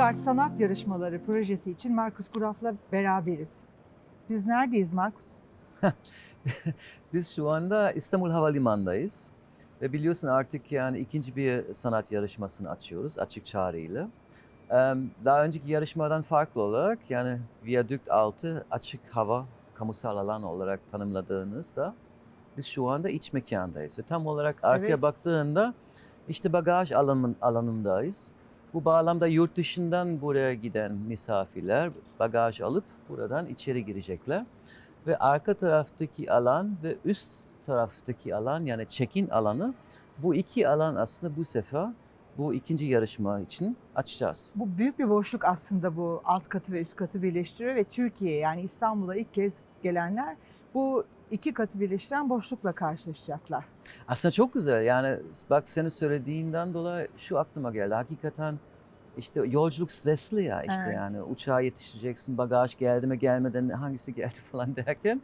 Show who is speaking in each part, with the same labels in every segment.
Speaker 1: İGART Sanat Yarışmaları projesi için Markus Graf'la beraberiz. Biz neredeyiz Markus?
Speaker 2: Biz şu anda İstanbul Havalimanı'ndayız. Ve biliyorsun artık yani ikinci bir sanat yarışmasını açıyoruz açık çağrıyla. Daha önceki yarışmadan farklı olarak yani viyadükt altı açık hava kamusal alan olarak tanımladığınızda biz şu anda iç mekandayız. Ve tam olarak arkaya
Speaker 1: Evet.
Speaker 2: baktığında işte bagaj alanın, alanındayız. Bu bağlamda yurt dışından buraya giden misafirler bagaj alıp buradan içeri girecekler. Ve arka taraftaki alan ve üst taraftaki alan yani check-in alanı bu iki alan aslında bu sefer bu ikinci yarışma için açacağız.
Speaker 1: Bu büyük bir boşluk aslında bu alt katı ve üst katı birleştiriyor ve Türkiye yani İstanbul'a ilk kez gelenler bu iki katı birleştiren boşlukla karşılaşacaklar.
Speaker 2: Aslında çok güzel yani bak senin söylediğinden dolayı şu aklıma geldi. Hakikaten işte yolculuk stresli ya işte
Speaker 1: Evet.
Speaker 2: yani uçağa yetişeceksin bagaj geldi mi gelmeden hangisi geldi falan derken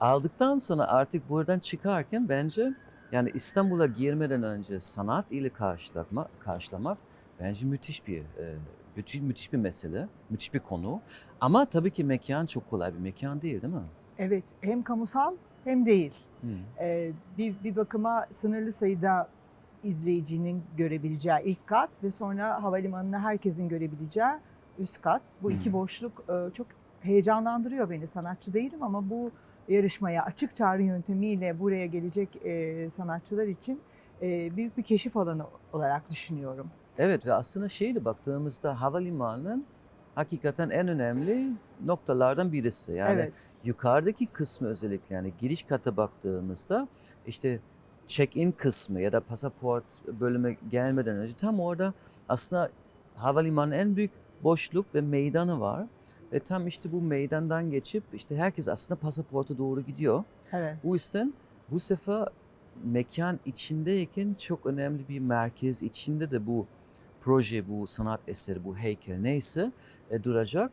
Speaker 2: aldıktan sonra artık buradan çıkarken bence yani İstanbul'a girmeden önce sanat ile karşılamak, karşılamak bence müthiş bir e, müthiş, müthiş bir mesele, müthiş bir konu. Ama tabii ki mekan çok kolay bir mekan değil değil mi?
Speaker 1: Evet hem kamusal hem değil.
Speaker 2: Hı.
Speaker 1: Ee, bir, bir bakıma sınırlı sayıda izleyicinin görebileceği ilk kat ve sonra havalimanına herkesin görebileceği üst kat. Bu iki
Speaker 2: Hı.
Speaker 1: boşluk e, çok heyecanlandırıyor beni. Sanatçı değilim ama bu yarışmaya açık çağrı yöntemiyle buraya gelecek e, sanatçılar için e, büyük bir keşif alanı olarak düşünüyorum.
Speaker 2: Evet ve aslında şeyle baktığımızda havalimanının hakikaten en önemli noktalardan birisi. Yani
Speaker 1: evet.
Speaker 2: yukarıdaki kısmı özellikle yani giriş kata baktığımızda işte check-in kısmı ya da pasaport bölümü gelmeden önce tam orada aslında havalimanının en büyük boşluk ve meydanı var. Ve tam işte bu meydandan geçip işte herkes aslında pasaporta doğru gidiyor.
Speaker 1: Evet.
Speaker 2: Bu yüzden bu sefer mekan içindeyken çok önemli bir merkez içinde de bu proje, bu sanat eseri, bu heykel neyse e, duracak.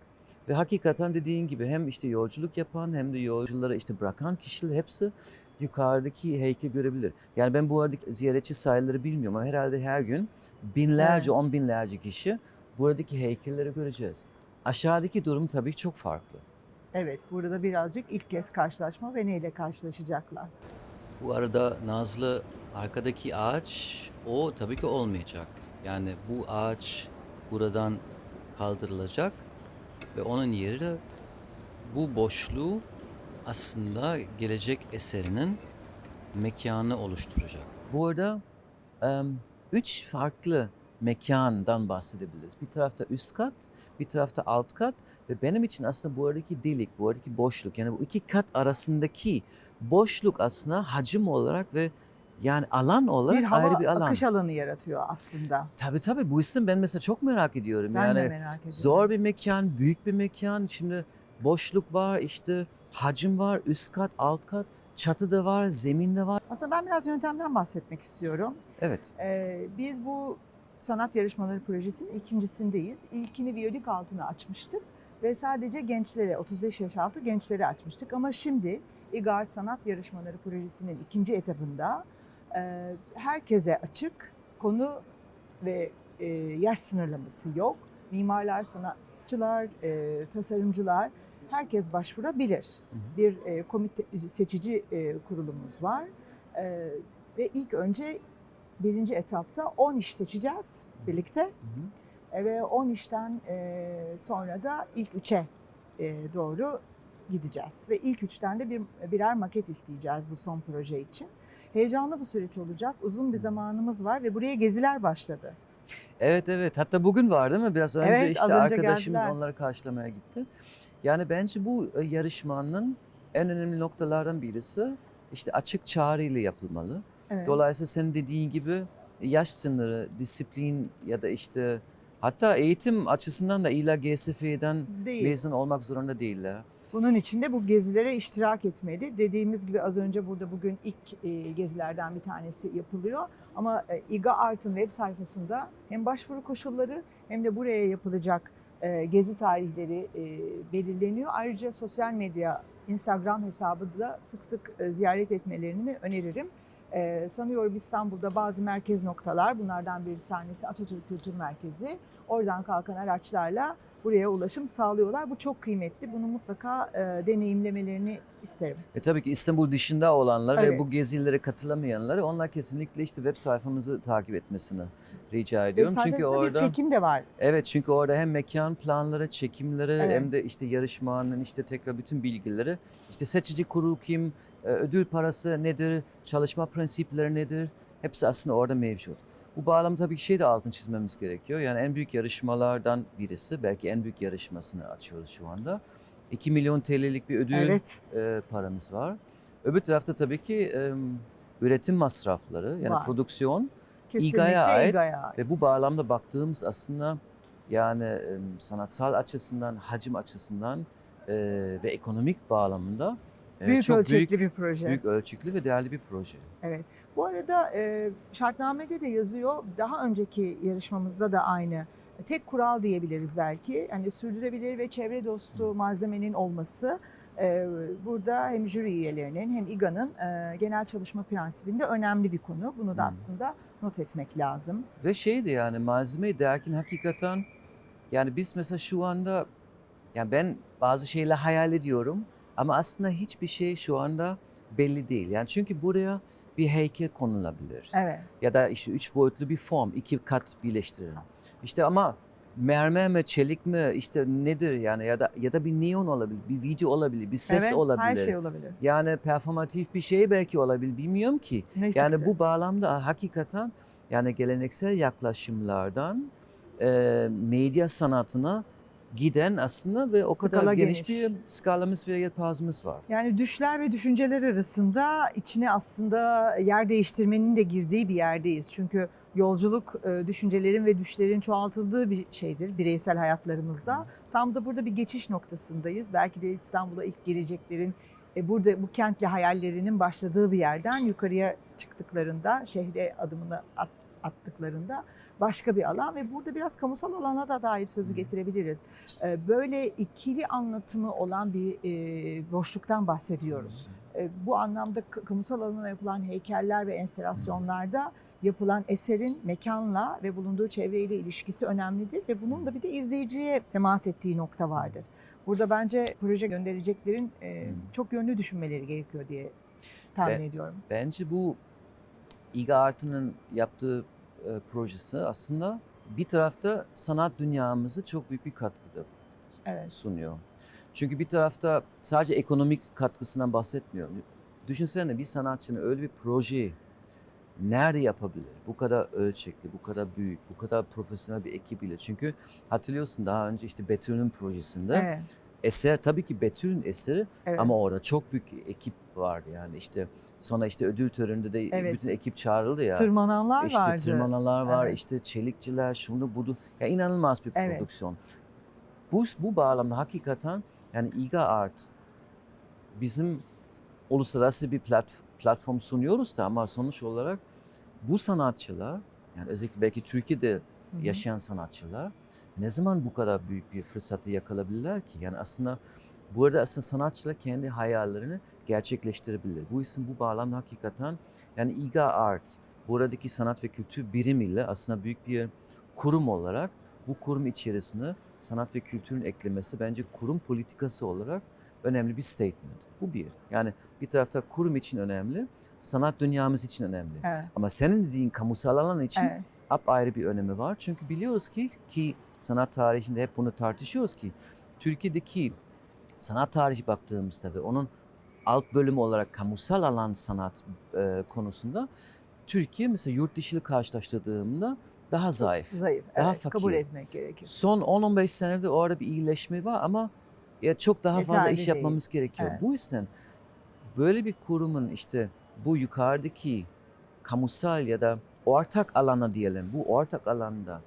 Speaker 2: Ve hakikaten dediğin gibi hem işte yolculuk yapan hem de yolcuları işte bırakan kişiler hepsi yukarıdaki heykeli görebilir. Yani ben bu arada ziyaretçi sayıları bilmiyorum ama herhalde her gün binlerce,
Speaker 1: Evet.
Speaker 2: on binlerce kişi buradaki heykelleri göreceğiz. Aşağıdaki durum tabii çok farklı.
Speaker 1: Evet, burada birazcık ilk kez karşılaşma ve neyle karşılaşacaklar?
Speaker 2: Bu arada Nazlı arkadaki ağaç o tabii ki olmayacak. Yani bu ağaç buradan kaldırılacak ve onun yerine bu boşluğu aslında gelecek eserinin mekanı oluşturacak. Bu arada üç farklı mekandan bahsedebiliriz. Bir tarafta üst kat, bir tarafta alt kat ve benim için aslında bu aradaki delik, bu aradaki boşluk yani bu iki kat arasındaki boşluk aslında hacim olarak ve yani alan olarak
Speaker 1: bir hava
Speaker 2: ayrı bir alan.
Speaker 1: akış alanı yaratıyor aslında.
Speaker 2: Tabii tabii bu isim ben mesela çok merak ediyorum.
Speaker 1: Ben
Speaker 2: yani
Speaker 1: de merak ediyorum.
Speaker 2: zor bir mekan, büyük bir mekan. Şimdi boşluk var, işte hacim var, üst kat, alt kat, çatı da var, zemin de var.
Speaker 1: Aslında ben biraz yöntemden bahsetmek istiyorum.
Speaker 2: Evet.
Speaker 1: Ee, biz bu sanat yarışmaları projesinin ikincisindeyiz. İlkini viyadük altına açmıştık ve sadece gençlere, 35 yaş altı gençlere açmıştık. Ama şimdi İGAR Sanat Yarışmaları projesinin ikinci etapında herkese açık konu ve e, yaş sınırlaması yok. Mimarlar, sanatçılar, e, tasarımcılar herkes başvurabilir. Bir e, komite seçici kurulumuz var. Ve ilk önce birinci etapta 10 iş seçeceğiz birlikte.
Speaker 2: Hı hı.
Speaker 1: Ve 10 işten sonra da ilk üçe doğru gideceğiz. Ve ilk üçten de bir birer maket isteyeceğiz bu son proje için. Heyecanlı bu süreç olacak. Uzun bir zamanımız var ve buraya geziler başladı.
Speaker 2: Evet evet. Hatta bugün var değil mi? Biraz önce
Speaker 1: Evet,
Speaker 2: işte
Speaker 1: önce
Speaker 2: arkadaşımız
Speaker 1: geldiler.
Speaker 2: onları karşılamaya gitti. Yani bence bu e, yarışmanın en önemli noktalardan birisi işte açık çağrıyla yapılmalı.
Speaker 1: Evet.
Speaker 2: Dolayısıyla senin dediğin gibi yaş sınırı, disiplin ya da işte hatta eğitim açısından da illa GSF'den mezun olmak zorunda değiller.
Speaker 1: Bunun için de bu gezilere iştirak etmeli. Dediğimiz gibi az önce burada bugün ilk e, gezilerden bir tanesi yapılıyor. Ama e, İGA Art'ın web sayfasında hem başvuru koşulları hem de buraya yapılacak e, gezi tarihleri belirleniyor. Ayrıca sosyal medya, Instagram hesabı da sık sık ziyaret etmelerini öneririm. Ee, sanıyorum İstanbul'da bazı merkez noktalar, bunlardan bir tanesi Atatürk Kültür Merkezi. Oradan kalkan araçlarla buraya ulaşım sağlıyorlar. Bu çok kıymetli. Bunu mutlaka e, deneyimlemelerini isterim.
Speaker 2: E tabii ki İstanbul dışında olanlar ve
Speaker 1: Evet.
Speaker 2: bu gezilere katılamayanları onlar kesinlikle işte web sayfamızı takip etmesini rica
Speaker 1: Web
Speaker 2: ediyorum. Çünkü
Speaker 1: sayfasında
Speaker 2: orada
Speaker 1: bir çekim de var.
Speaker 2: Evet çünkü orada hem mekan planları, çekimleri
Speaker 1: Evet.
Speaker 2: hem de işte yarışmanın işte tekrar bütün bilgileri. işte seçici kurul kim, e, ödül parası nedir, çalışma prensipleri nedir hepsi aslında orada mevcut. Bu bağlamda tabii ki şey de altını çizmemiz gerekiyor. Yani en büyük yarışmalardan birisi, belki en büyük yarışmasını açıyoruz şu anda. 2 milyon TL'lik bir ödül
Speaker 1: Evet.
Speaker 2: e, paramız var. Öbür tarafta tabii ki e, üretim masrafları yani
Speaker 1: Var.
Speaker 2: prodüksiyon İGA'ya ait
Speaker 1: İGA'ya
Speaker 2: ve bu bağlamda baktığımız aslında yani e, sanatsal açısından, hacim açısından e, ve ekonomik bağlamında e,
Speaker 1: Büyük
Speaker 2: çok
Speaker 1: ölçekli
Speaker 2: büyük,
Speaker 1: bir proje.
Speaker 2: büyük ölçekli ve değerli bir proje.
Speaker 1: Evet. Bu arada e, şartnamede de yazıyor. Daha önceki yarışmamızda da aynı. Tek kural diyebiliriz belki. Hani sürdürülebilir ve çevre dostu malzemenin olması. e, burada hem jüri üyelerinin hem İGA'nın e, genel çalışma prensibinde önemli bir konu. Bunu da aslında not etmek lazım.
Speaker 2: Ve şeydi yani malzemeyi derken hakikaten yani biz mesela şu anda yani ben bazı şeyler hayal ediyorum ama aslında hiçbir şey şu anda belli değil. Yani çünkü buraya bir heykel konulabilir.
Speaker 1: Evet.
Speaker 2: ya da işte üç boyutlu bir form, iki kat birleştirilen. İşte ama mermer mi, çelik mi, işte nedir yani ya da ya da bir neon olabilir, bir video olabilir, bir ses
Speaker 1: evet,
Speaker 2: olabilir.
Speaker 1: Her şey olabilir.
Speaker 2: Yani performatif bir şey belki olabilir, bilmiyorum ki.
Speaker 1: Ne
Speaker 2: Yani
Speaker 1: çıktı?
Speaker 2: bu bağlamda hakikaten yani geleneksel yaklaşımlardan e, medya sanatına giden aslında ve o kadar
Speaker 1: Skala
Speaker 2: geniş,
Speaker 1: geniş.
Speaker 2: bir skalamız ve yelpazemiz var.
Speaker 1: Yani düşler ve düşünceler arasında içine aslında yer değiştirmenin de girdiği bir yerdeyiz. Çünkü yolculuk e, düşüncelerin ve düşlerin çoğaltıldığı bir şeydir bireysel hayatlarımızda. Tam da burada bir geçiş noktasındayız. Belki de İstanbul'a ilk geleceklerin e, burada bu kentle hayallerinin başladığı bir yerden yukarıya çıktıklarında, şehre adımını at- attıklarında başka bir alan ve burada biraz kamusal alana da dair sözü getirebiliriz. E, Böyle ikili anlatımı olan bir boşluktan bahsediyoruz. E, Bu anlamda kamusal alana yapılan heykeller ve enstalasyonlarda yapılan eserin mekanla ve bulunduğu çevreyle ilişkisi önemlidir ve bunun da bir de izleyiciye temas ettiği nokta vardır. Burada bence proje göndereceklerin e,
Speaker 2: Hmm.
Speaker 1: çok yönlü düşünmeleri gerekiyor diye tahmin ediyorum.
Speaker 2: Bence bu İGA Artı'nın yaptığı e, projesi aslında bir tarafta sanat dünyamızı çok büyük bir katkıda
Speaker 1: Evet.
Speaker 2: sunuyor. Çünkü bir tarafta sadece ekonomik katkısından bahsetmiyorum. Düşünsene bir sanatçının öyle bir projeyi nerede yapabilir? Bu kadar ölçekli, bu kadar büyük, bu kadar profesyonel bir ekibiyle. Çünkü hatırlıyorsun daha önce işte Betül'ün projesinde
Speaker 1: Evet.
Speaker 2: eser tabii ki Betül'ün eseri
Speaker 1: evet.
Speaker 2: ama orada çok büyük ekip vardı yani işte sonra işte ödül töreninde de
Speaker 1: Evet.
Speaker 2: bütün ekip çağrıldı ya.
Speaker 1: tırmananlar
Speaker 2: işte
Speaker 1: vardı.
Speaker 2: tırmanalar var,
Speaker 1: Evet.
Speaker 2: işte çelikçiler, şunu budu. Ya inanılmaz bir
Speaker 1: Evet.
Speaker 2: prodüksiyon. Bu bu bağlamda hakikaten yani İGA Art bizim uluslararası bir plat, platform sunuyoruz da ama sonuç olarak bu sanatçılar yani özellikle belki Türkiye'de yaşayan sanatçılar ne zaman bu kadar büyük bir fırsatı yakalayabilirler ki? Yani aslında burada aslında sanatçılar kendi hayallerini gerçekleştirebilir. Bu isim bu bağlamda hakikaten yani İGA Art buradaki sanat ve kültür birimiyle aslında büyük bir kurum olarak bu kurum içerisine sanat ve kültürün eklemesi bence kurum politikası olarak önemli bir statement. Bu bir. Yani bir tarafta kurum için önemli, sanat dünyamız için önemli.
Speaker 1: Evet.
Speaker 2: Ama senin dediğin kamusal alan için
Speaker 1: Evet.
Speaker 2: apayrı bir önemi var. Çünkü biliyoruz ki ki sanat tarihinde hep bunu tartışıyoruz ki Türkiye'deki sanat tarihi baktığımızda ve onun alt bölümü olarak kamusal alan sanat e, konusunda Türkiye mesela yurt dışı ile karşılaştırdığımda daha zayıf.
Speaker 1: Zayıf.
Speaker 2: Daha
Speaker 1: evet, Kabul
Speaker 2: fakir.
Speaker 1: etmek gerekir.
Speaker 2: Son 10-15 senede orada bir iyileşme var ama ya çok daha fazla
Speaker 1: Yeterli
Speaker 2: iş
Speaker 1: değil.
Speaker 2: yapmamız gerekiyor.
Speaker 1: Evet.
Speaker 2: Bu yüzden böyle bir kurumun işte bu yukarıdaki kamusal ya da ortak alana diyelim bu ortak alanda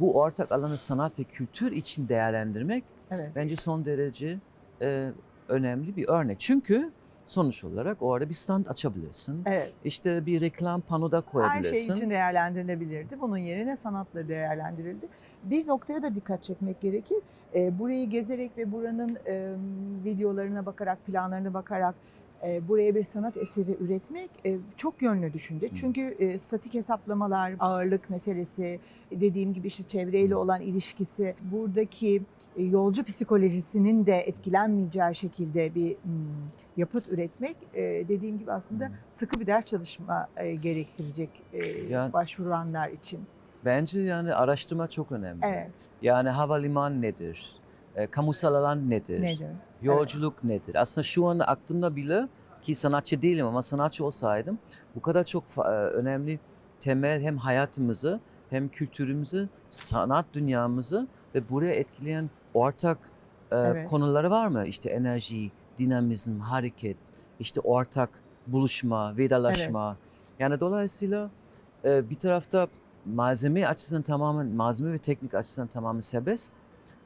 Speaker 2: bu ortak alanı sanat ve kültür için değerlendirmek
Speaker 1: Evet.
Speaker 2: bence son derece e, önemli bir örnek. Çünkü sonuç olarak orada bir stand açabilirsin.
Speaker 1: Evet.
Speaker 2: İşte bir reklam panoda
Speaker 1: Her
Speaker 2: koyabilirsin.
Speaker 1: şey için değerlendirilebilirdi. Bunun yerine sanatla değerlendirildi. Bir noktaya da dikkat çekmek gerekir. Ee, burayı gezerek ve buranın videolarına bakarak, planlarına bakarak buraya bir sanat eseri üretmek e, çok yönlü düşünce. Çünkü e, statik hesaplamalar, ağırlık meselesi, dediğim gibi işte çevreyle olan ilişkisi, buradaki e, yolcu psikolojisinin de etkilenmeyeceği şekilde bir hmm, yapıt üretmek e, dediğim gibi aslında sıkı bir ders çalışma e, gerektirecek e,
Speaker 2: Yani-
Speaker 1: başvuranlar için.
Speaker 2: Bence yani araştırma çok önemli.
Speaker 1: Evet.
Speaker 2: Yani havaliman nedir? E, kamusal alan nedir?
Speaker 1: Nedir?
Speaker 2: Yolculuk nedir? Aslında şu an aklımda bile ki sanatçı değilim ama sanatçı olsaydım bu kadar çok e, önemli temel hem hayatımızı hem kültürümüzü, sanat dünyamızı ve buraya etkileyen ortak e,
Speaker 1: Evet.
Speaker 2: konuları var mı? İşte enerji, dinamizm, hareket, işte ortak buluşma, vedalaşma. Yani dolayısıyla e, bir tarafta malzeme açısından tamamen, malzeme ve teknik açısından tamamen serbest.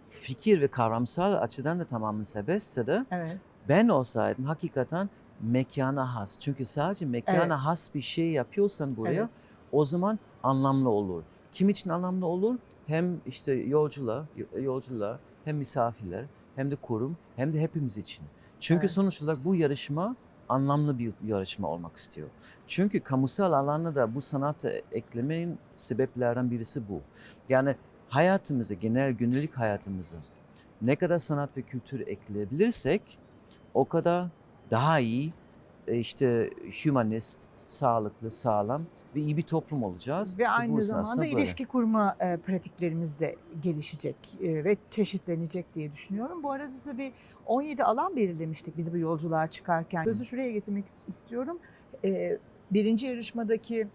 Speaker 2: Fikir ve kavramsal açıdan da tamamen serbestse de
Speaker 1: Evet.
Speaker 2: ben olsaydım hakikaten mekana has. Çünkü sadece mekana
Speaker 1: Evet.
Speaker 2: has bir şey yapıyorsan buraya
Speaker 1: Evet.
Speaker 2: o zaman anlamlı olur. Kim için anlamlı olur? Hem işte yolcular, yolcular, hem misafirler, hem de kurum, hem de hepimiz için. Çünkü
Speaker 1: Evet.
Speaker 2: sonuç olarak bu yarışma anlamlı bir yarışma olmak istiyor. Çünkü kamusal alana da bu sanatı eklemenin sebeplerden birisi bu. Yani hayatımızı, genel günlük hayatımızı ne kadar sanat ve kültür ekleyebilirsek o kadar daha iyi e, işte humanist, sağlıklı, sağlam ve iyi bir toplum olacağız.
Speaker 1: Ve aynı zamanda
Speaker 2: böyle.
Speaker 1: ilişki kurma e, pratiklerimiz de gelişecek e, ve çeşitlenecek diye düşünüyorum. Bu arada tabii 17 alan belirlemiştik biz bu yolculuğa çıkarken. Sözü şuraya getirmek is- istiyorum. E, birinci yarışmadaki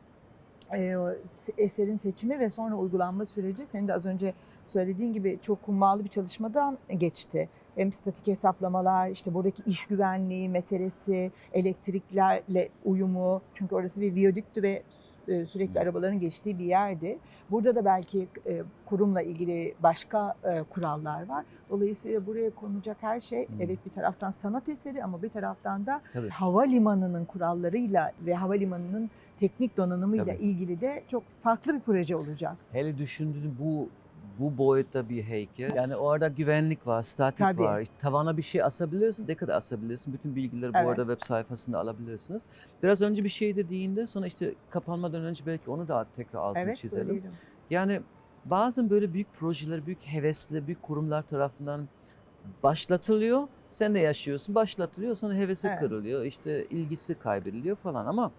Speaker 1: eserin seçimi ve sonra uygulanma süreci senin de az önce söylediğin gibi çok hummalı bir çalışmadan geçti. Hem statik hesaplamalar, işte buradaki iş güvenliği meselesi, elektriklerle uyumu. Çünkü orası bir viyadüktü ve e, sürekli
Speaker 2: Hı.
Speaker 1: arabaların geçtiği bir yerdi. Burada da belki e, kurumla ilgili başka e, kurallar var. Dolayısıyla buraya konulacak her şey
Speaker 2: Hı.
Speaker 1: evet bir taraftan sanat eseri ama bir taraftan da
Speaker 2: Tabii.
Speaker 1: havalimanının kurallarıyla ve havalimanının teknik donanımıyla
Speaker 2: Tabii.
Speaker 1: ilgili de çok farklı bir proje olacak.
Speaker 2: Hele düşündüğün bu bu boyutta bir heykel. Yani orada güvenlik var, statik
Speaker 1: Tabii.
Speaker 2: var. Tavana bir şey asabilirsin, ne kadar asabilirsin. Bütün bilgileri bu
Speaker 1: Evet.
Speaker 2: arada web sayfasında alabilirsiniz. Biraz önce bir şey dediğinde sonra işte kapanmadan önce belki onu da tekrar altını
Speaker 1: Evet
Speaker 2: çizelim.
Speaker 1: söyleyelim.
Speaker 2: Yani bazen böyle büyük projeler, büyük hevesli, büyük kurumlar tarafından başlatılıyor. Sen de yaşıyorsun, başlatılıyor sonra hevesi
Speaker 1: Evet.
Speaker 2: kırılıyor, işte ilgisi kaybediliyor falan ama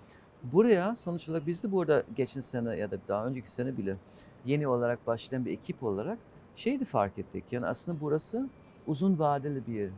Speaker 2: buraya sonuç olarak biz de burada geçen sene ya da daha önceki sene bile yeni olarak başlayan bir ekip olarak şeydi fark ettik. Yani aslında burası uzun vadeli bir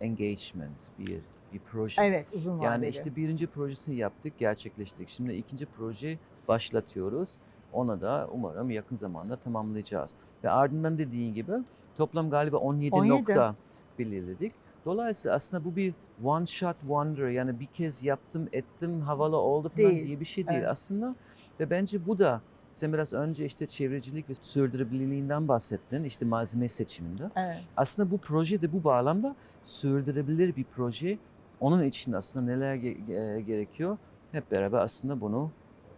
Speaker 2: engagement, bir bir proje.
Speaker 1: Evet uzun vadeli.
Speaker 2: Yani işte birinci projesini yaptık, gerçekleştirdik. Şimdi ikinci proje başlatıyoruz. Ona da umarım yakın zamanda tamamlayacağız. Ve ardından dediğin gibi toplam galiba 17,
Speaker 1: 17.
Speaker 2: nokta belirledik. Dolayısıyla aslında bu bir one shot wonder yani bir kez yaptım ettim havalı oldu falan
Speaker 1: Değil.
Speaker 2: diye bir şey değil
Speaker 1: Evet.
Speaker 2: aslında. Ve bence bu da sen biraz önce işte çevrecilik ve sürdürülebilirliğinden bahsettin işte malzeme seçiminde.
Speaker 1: Evet.
Speaker 2: Aslında bu proje de bu bağlamda sürdürülebilir bir proje. Onun için aslında neler ge- gerekiyor? Hep beraber aslında bunu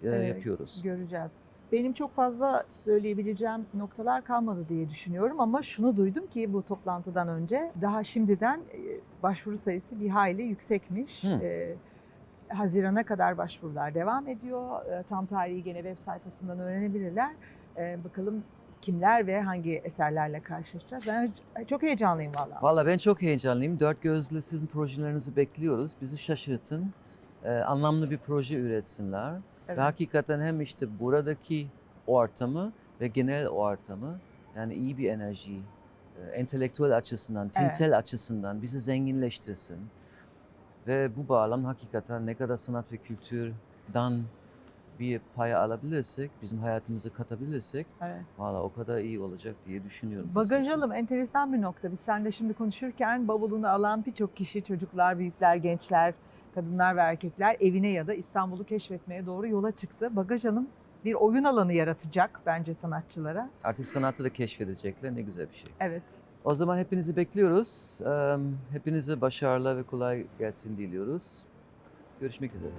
Speaker 2: e,
Speaker 1: Evet,
Speaker 2: yapıyoruz.
Speaker 1: Göreceğiz. Benim çok fazla söyleyebileceğim noktalar kalmadı diye düşünüyorum ama şunu duydum ki bu toplantıdan önce daha şimdiden e, başvuru sayısı bir hayli yüksekmiş.
Speaker 2: Hı.
Speaker 1: E, Hazirana kadar başvurular devam ediyor. E, Tam tarihi gene web sayfasından öğrenebilirler. Bakalım kimler ve hangi eserlerle karşılaşacağız. Ben çok heyecanlıyım valla.
Speaker 2: Valla ben çok heyecanlıyım. Dört gözle sizin projelerinizi bekliyoruz. Bizi şaşırtın. Anlamlı bir proje üretsinler.
Speaker 1: Evet.
Speaker 2: Ve hakikaten hem işte buradaki ortamı ve genel ortamı yani iyi bir enerji, e, entelektüel açısından, tinsel açısından bizi zenginleştirsin. Ve bu bağlam hakikaten ne kadar sanat ve kültürden bir pay alabilirsek, bizim hayatımıza katabilirsek
Speaker 1: Evet.
Speaker 2: valla o kadar iyi olacak diye düşünüyorum.
Speaker 1: Bagaj alım enteresan bir nokta. Biz seninle şimdi konuşurken bavulunu alan birçok kişi, çocuklar, büyükler, gençler, kadınlar ve erkekler evine ya da İstanbul'u keşfetmeye doğru yola çıktı. Bagaj alım bir oyun alanı yaratacak bence sanatçılara.
Speaker 2: Artık sanatı da keşfedecekler ne güzel bir şey.
Speaker 1: Evet.
Speaker 2: O zaman hepinizi bekliyoruz. Hepinize başarılar ve kolay gelsin diliyoruz. Görüşmek üzere.